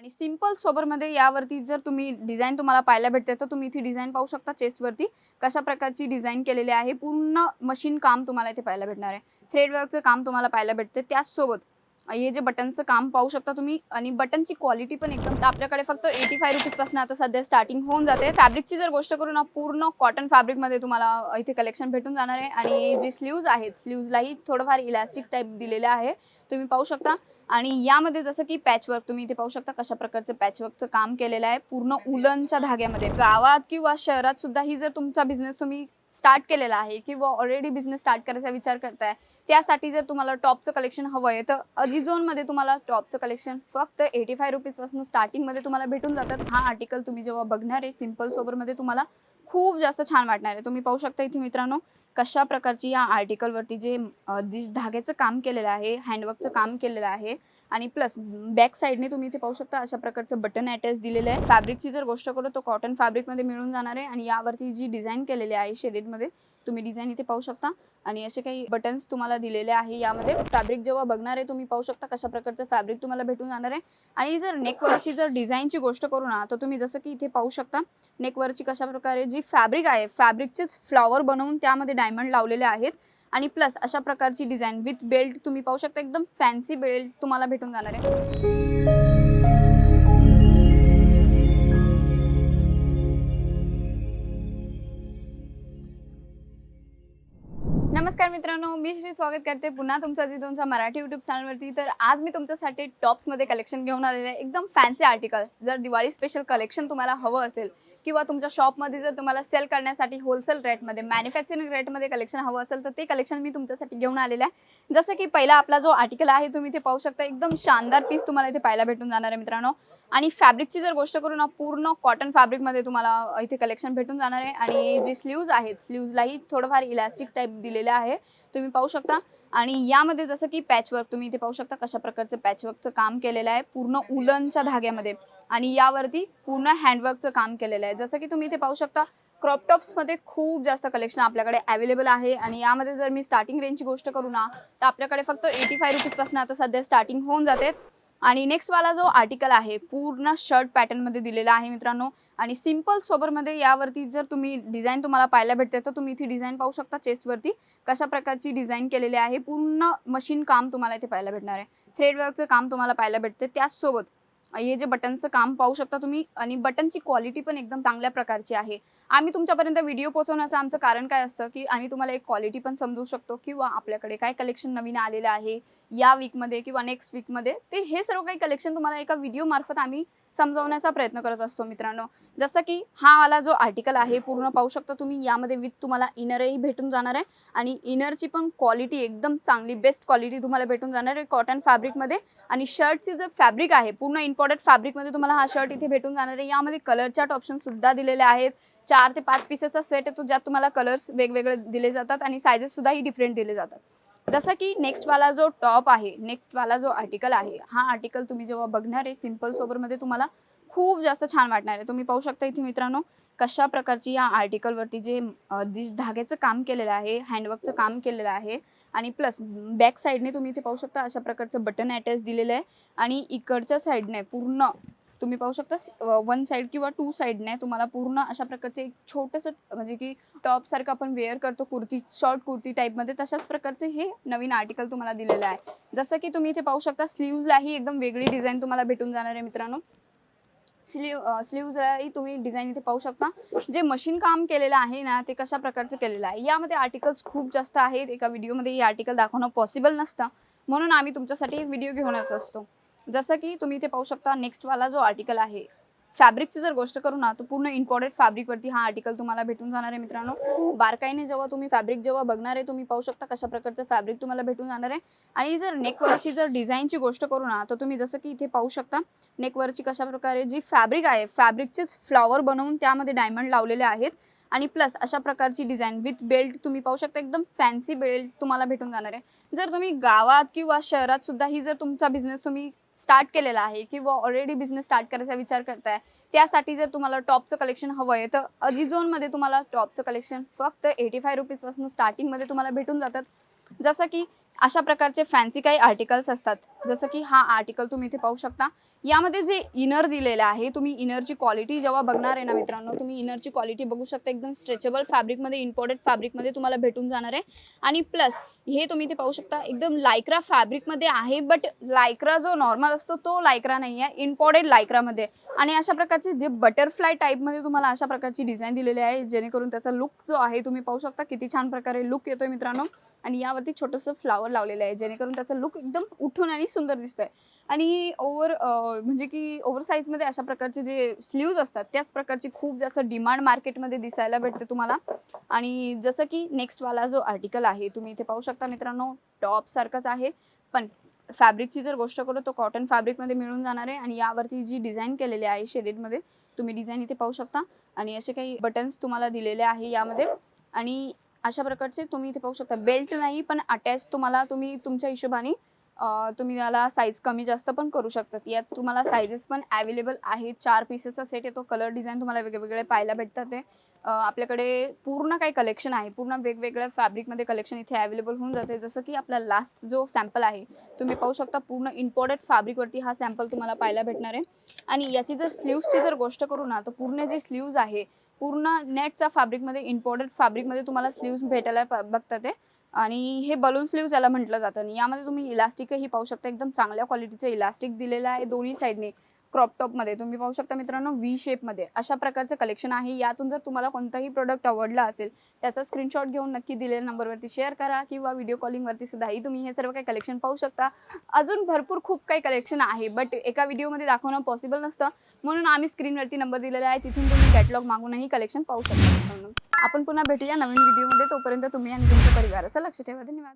आणि सिंपल सोबरमध्ये यावरती जर तुम्ही डिझाईन तुम्हाला पाहायला भेटते तर तुम्ही इथे डिझाईन पाहू शकता चेस्टवरती कशा प्रकारची डिझाईन केलेली आहे. पूर्ण मशीन काम तुम्हाला इथे पाहायला भेटणार आहे. थ्रेडवर्कचं काम तुम्हाला पाहायला भेटते त्याचसोबत हे जे बटनचं काम पाहू शकता तुम्ही. आणि बटनची क्वालिटी पण एकदम आपल्याकडे फक्त एटी फाय रुपीजपासून आता सध्या स्टार्टिंग होऊन जाते. फॅब्रिकची जर गोष्ट करू ना पूर्ण कॉटन फॅब्रिकमध्ये तुम्हाला इथे कलेक्शन भेटून जाणार आहे. आणि जे स्लीव्ज आहेत स्लीव्जलाही थोडंफार इलास्टिक टाईप दिलेले आहे. तुम्ही पाहू शकता. आणि यामध्ये जसं की पॅचवर्क तुम्ही इथे पाहू शकता कशा प्रकारचं पॅचवर्कचं काम केलेलं आहे. पूर्ण उलनच्या धाग्यामध्ये गावात किंवा शहरात सुद्धा ही जर तुमचा बिझनेस तुम्ही स्टार्ट केलेला आहे किंवा ऑलरेडी बिझनेस स्टार्ट करायचा विचार करताय त्यासाठी जर तुम्हाला टॉपचं कलेक्शन हवं आहे तर अजिझोनमध्ये तुम्हाला टॉपचं कलेक्शन फक्त एटी फाय रुपीजपासून स्टार्टिंगमध्ये तुम्हाला भेटून जातात. हा आर्टिकल तुम्ही जेव्हा बघणार आहे सिंपल सोबरमध्ये तुम्हाला खूप जास्त छान वाटणार आहे. तुम्ही पाहू शकता इथे मित्रांनो कशा प्रकारची या आर्टिकलवरती जे धाग्याचं काम केलेलं आहे हँडवर्कचं काम केलेलं आहे आणि प्लस बॅक साईडने तुम्ही इथे पाहू शकता अशा प्रकारचं बटन अटॅच दिलेलं आहे. फॅब्रिकची जर गोष्ट करू तर कॉटन फॅब्रिकमध्ये मिळून जाणार आहे आणि यावरती जी डिझाईन केलेली आहे शेडेडमध्ये तुम्ही डिझाईन इथे पाहू शकता. आणि असे काही बटन्स तुम्हाला दिलेले आहे यामध्ये. फॅब्रिक जेव्हा बघणार आहे तुम्ही पाहू शकता कशा प्रकारचं फॅब्रिक तुम्हाला भेटून जाणार आहे. आणि जर नेकवरची जर डिझाईनची गोष्ट करू ना तर तुम्ही जसं की इथे पाहू शकता नेकवरची कशा प्रकारे जी फॅब्रिक आहे फॅब्रिकचेच फ्लॉवर बनवून त्यामध्ये डायमंड लावलेले आहेत. आणि प्लस अशा प्रकारची डिझाईन विथ बेल्ट तुम्ही पाहू शकता एकदम फॅन्सी बेल्ट तुम्हाला भेटून जाणार आहे. मित्रांनो मी श्री स्वागत करते पुन्हा तुमचं जी तुमच्या मराठी युट्यूब चॅनलवरती तर आज मी तुमच्यासाठी टॉप्समध्ये कलेक्शन घेऊन आलेलं आहे. एकदम फॅन्सी आर्टिकल जर दिवाळी स्पेशल कलेक्शन तुम्हाला हवं असेल किंवा तुमच्या शॉपमध्ये जर तुम्हाला सेल करण्यासाठी होलसेल रेटमध्ये मॅन्युफॅक्चरिंग रेटमध्ये कलेक्शन हवं असेल तर ते कलेक्शन मी तुमच्यासाठी घेऊन आलेलं आहे. जसं की पहिला आपला जो आर्टिकल आहे तुम्ही इथे पाहू शकता एकदम शानदार पीस तुम्हाला इथे पाहायला भेटून जाणार आहे मित्रांनो. आणि फॅब्रिकची जर गोष्ट करू ना पूर्ण कॉटन फॅब्रिकमध्ये तुम्हाला इथे कलेक्शन भेटून जाणार आहे. आणि जे स्लीव्ज आहेत स्लीव्जलाही थोडंफार इलास्टिक टाईप दिलेलं आहे तुम्ही पाहू शकता. आणि यामध्ये जसं की पॅचवर्क तुम्ही इथे पाहू शकता कशा प्रकारचं पॅचवर्कचं काम केलेलं आहे. पूर्ण उलनच्या धाग्यामध्ये. आणि यावरती पूर्ण हँडवर्कचं काम केलेलं आहे. जसं की तुम्ही इथे पाहू शकता क्रॉप टॉप्समध्ये खूप जास्त कलेक्शन आपल्याकडे अवेलेबल आहे आणि यामध्ये जर मी स्टार्टिंग रेंजची गोष्ट करू ना तर आपल्याकडे फक्त एटी फाय रुपीजपासून आता सध्या स्टार्टिंग होऊन जाते. आणि नेक्स्ट वाला जो आर्टिकल आहे पूर्ण शर्ट पॅटर्नमध्ये दिलेला आहे मित्रांनो. आणि सिंपल सोबरमध्ये यावरती जर तुम्ही डिझाईन तुम्हाला पाहायला भेटते तर तुम्ही इथे डिझाईन पाहू शकता चेस्टवरती कशा प्रकारची डिझाईन केलेली आहे. पूर्ण मशीन काम तुम्हाला इथे पाहायला भेटणार आहे. थ्रेडवर्कचं काम तुम्हाला पाहायला भेटते त्याचसोबत हे जे बटनचं काम पाहू शकता तुम्ही आणि बटनची क्वालिटी पण एकदम चांगल्या प्रकारची आहे. आम्ही तुमच्यापर्यंत व्हिडिओ पोहोचवण्याचं आमचं कारण काय असतं की आम्ही तुम्हाला एक क्वालिटी पण समजू शकतो किंवा आपल्याकडे काय कलेक्शन नवीन आलेलं आहे या वीकमध्ये किंवा नेक्स्ट वीकमध्ये ते हे सर्व काही कलेक्शन तुम्हाला एका व्हिडिओ मार्फत आम्ही समजावण्याचा प्रयत्न करत असतो मित्रांनो. जसं की हा वाला जो आर्टिकल आहे पूर्ण पाहू शकता तुम्ही. यामध्ये विथ तुम्हाला इनरही भेटून जाणार आहे. आणि इनरची पण क्वालिटी एकदम चांगली बेस्ट क्वालिटी तुम्हाला भेटून जाणार आहे कॉटन फॅब्रिकमध्ये आणि शर्टची जे फॅब्रिक आहे पूर्ण इम्पॉर्टंट फॅब्रिकमध्ये तुम्हाला हा शर्ट इथे भेटून जाणार आहे. यामध्ये कलर ऑप्शन सुद्धा दिलेले आहेत. चार ते पाच पीसेसचा सेट आहे तो ज्यात तुम्हाला कलर्स वेगवेगळे दिले जातात आणि सायझेस सुद्धाही डिफरंट दिले जातात. जसं की नेक्स्ट वाला जो टॉप आहे नेक्स्ट वाला जो आर्टिकल आहे हा आर्टिकल तुम्ही जेव्हा बघणार आहे सिंपल सोबरमध्ये तुम्हाला खूप जास्त छान वाटणार आहे. तुम्ही पाहू शकता इथे मित्रांनो कशा प्रकारची या आर्टिकलवरती जे धाग्याचं काम केलेलं आहे हँडवर्कचं काम केलेलं आहे आणि प्लस बॅक साईडने तुम्ही इथे पाहू शकता अशा प्रकारचं बटन अटॅच दिलेलं आहे आणि इकडच्या साईडने पूर्ण तुम्ही पाहू शकता वन साईड किंवा टू साईडने तुम्हाला पूर्ण अशा प्रकारचे एक छोटंसं म्हणजे की टॉप सारखं आपण वेअर करतो कुर्ती शॉर्ट कुर्ती टाईपमध्ये तशाच प्रकारचे हे नवीन आर्टिकल तुम्हाला दिलेलं आहे. जसं की तुम्ही इथे पाहू शकता स्लीव्जलाही एकदम वेगळी डिझाईन तुम्हाला भेटून जाणार आहे मित्रांनो. स्लीव स्लीव्जलाही तुम्ही डिझाईन इथे पाहू शकता. जे मशीन काम केलेलं आहे ना ते कशा प्रकारचं केलेलं आहे? यामध्ये आर्टिकल्स खूप जास्त आहेत. एका व्हिडिओमध्ये हे आर्टिकल दाखवणं पॉसिबल नसतं. म्हणून आम्ही तुमच्यासाठी एक व्हिडिओ घेऊनच असतो. जसं की तुम्ही इथे पाहू शकता नेक्स्ट वाला जो आर्टिकल आहे फॅब्रिकची जर गोष्ट करू ना तर पूर्ण इम्पॉर्टेड फॅब्रिकवरती हा आर्टिकल तुम्हाला भेटून जाणार आहे मित्रांनो. बारकाईने जेव्हा तुम्ही फॅब्रिक जेव्हा बघणार आहे तुम्ही पाहू शकता कशा प्रकारचं फॅब्रिक तुम्हाला भेटून जाणार आहे. आणि जर नेकवरची जर डिझाईनची गोष्ट करू ना तर तुम्ही जसं की इथे पाहू शकता नेकवरची कशा प्रकारे जी फॅब्रिक आहे फॅब्रिकचेच फ्लॉवर बनवून त्यामध्ये डायमंड लावलेले आहेत. आणि प्लस अशा प्रकारची डिझाईन विथ बेल्ट तुम्ही पाहू शकता एकदम फॅन्सी बेल्ट तुम्हाला भेटून जाणार आहे. जर तुम्ही गावात किंवा शहरात सुद्धा ही जर तुमचा बिझनेस तुम्ही स्टार्ट केलेला आहे किंवा ऑलरेडी बिझनेस स्टार्ट करायचा विचार करताय त्यासाठी जर तुम्हाला टॉपचं कलेक्शन हवं आहे तर अजिझोनमध्ये तुम्हाला टॉपचं कलेक्शन फक्त एटी फाय रुपीजपासून स्टार्टिंगमध्ये तुम्हाला भेटून जातात. जसं की अशा प्रकारचे फॅन्सी काही आर्टिकल्स असतात. जसं की हा आर्टिकल तुम्ही इथे पाहू शकता. यामध्ये जे इनर दिलेलं आहे तुम्ही इनरची क्वालिटी जेव्हा बघणार आहे ना मित्रांनो तुम्ही इनरची क्वालिटी बघू शकता. एकदम स्ट्रेचेबल फॅब्रिकमध्ये इम्पोर्टेड फॅब्रिकमध्ये तुम्हाला भेटून जाणार आहे. आणि प्लस हे तुम्ही इथे पाहू शकता एकदम लायक्रा फॅब्रिकमध्ये आहे बट लायक्रा जो नॉर्मल असतो तो लायक्रा नाही आहे इम्पॉर्टेड लायक्रामध्ये आणि अशा प्रकारचे जे बटरफ्लाय टाईपमध्ये तुम्हाला अशा प्रकारची डिझाईन दिलेली आहे जेणेकरून त्याचा लुक जो आहे तुम्ही पाहू शकता किती छान प्रकारे लुक येतोय मित्रांनो. आणि यावरती छोटंसं फ्लावर लावलेलं आहे जेणेकरून त्याचा लुक एकदम उठून आणि सुंदर दिसतोय. आणि ओव्हर म्हणजे की ओव्हर साईजमध्ये अशा प्रकारचे जे स्लीव्ज असतात त्याच प्रकारची खूप जास्त डिमांड मार्केटमध्ये दिसायला भेटते तुम्हाला. आणि जसं की नेक्स्टवाला जो आर्टिकल आहे तुम्ही इथे पाहू शकता मित्रांनो टॉप सारखंच आहे. पण फॅब्रिकची जर गोष्ट करू तो कॉटन फॅब्रिकमध्ये मिळून जाणार आहे. आणि यावरती जी डिझाईन केलेली आहे शेडेडमध्ये तुम्ही डिझाईन इथे पाहू शकता. आणि असे काही बटन्स तुम्हाला दिलेले आहे यामध्ये. आणि अशा प्रकारचे तुम्ही इथे पाहू शकता. बेल्ट नाही पण अटॅच तुम्हाला तुम्ही तुमच्या हिशोबाने तुम्ही याला साईज कमी जास्त पण करू शकतात. यात तुम्हाला साईजेस पण अवेलेबल आहेत. चार पीसेसचा सेट येतो. कलर डिझाईन तुम्हाला वेगवेगळे पाहायला भेटतात ते. आपल्याकडे पूर्ण काही कलेक्शन आहे. पूर्ण वेगवेगळ्या फॅब्रिकमध्ये कलेक्शन इथे अवेलेबल होऊन जाते. जसं की आपला लास्ट जो सॅम्पल आहे तुम्ही पाहू शकता पूर्ण इम्पॉर्टेड फॅब्रिकवरती हा सॅम्पल तुम्हाला पाहायला भेटणार आहे. आणि याची जर स्लीव्सची जर गोष्ट करू ना तर पूर्ण जी स्लीव्ज आहे पूर्ण नेटच्या फॅब्रिकमध्ये इम्पोर्टेड फॅब्रिकमध्ये तुम्हाला स्लीव्ज भेटायला बघता ते. आणि हे बलून स्लीव्ज याला म्हटलं जातं. आणि यामध्ये तुम्ही इलास्टिकही पाहू शकता. एकदम चांगल्या क्वालिटीचं इलास्टिक दिलेलं आहे दोन्ही साईडने क्रॉप टॉपमध्ये तुम्ही पाहू शकता मित्रांनो व्ही शेपमध्ये अशा प्रकारचं कलेक्शन आहे. यातून जर तुम्हाला कोणताही प्रोडक्ट आवडला असेल त्याचा स्क्रीनशॉट घेऊन नक्की दिलेल्या नंबरवरती शेअर करा किंवा व्हिडिओ कॉलिंगवरती सुद्धाही तुम्ही हे सर्व काही कलेक्शन पाहू शकता. अजून भरपूर खूप काही कलेक्शन आहे बट एका व्हिडिओमध्ये दाखवणं पॉसिबल नसतं. म्हणून आम्ही स्क्रीनवरती नंबर दिलेला आहे तिथून तुम्ही कॅटलॉग मागूनही कलेक्शन पाहू शकता आपण पुन्हा भेटूया नवीन व्हिडिओमध्ये तोपर्यंत तुम्ही आणि तुमच्या परिवाराचं लक्ष ठेवा. धन्यवाद.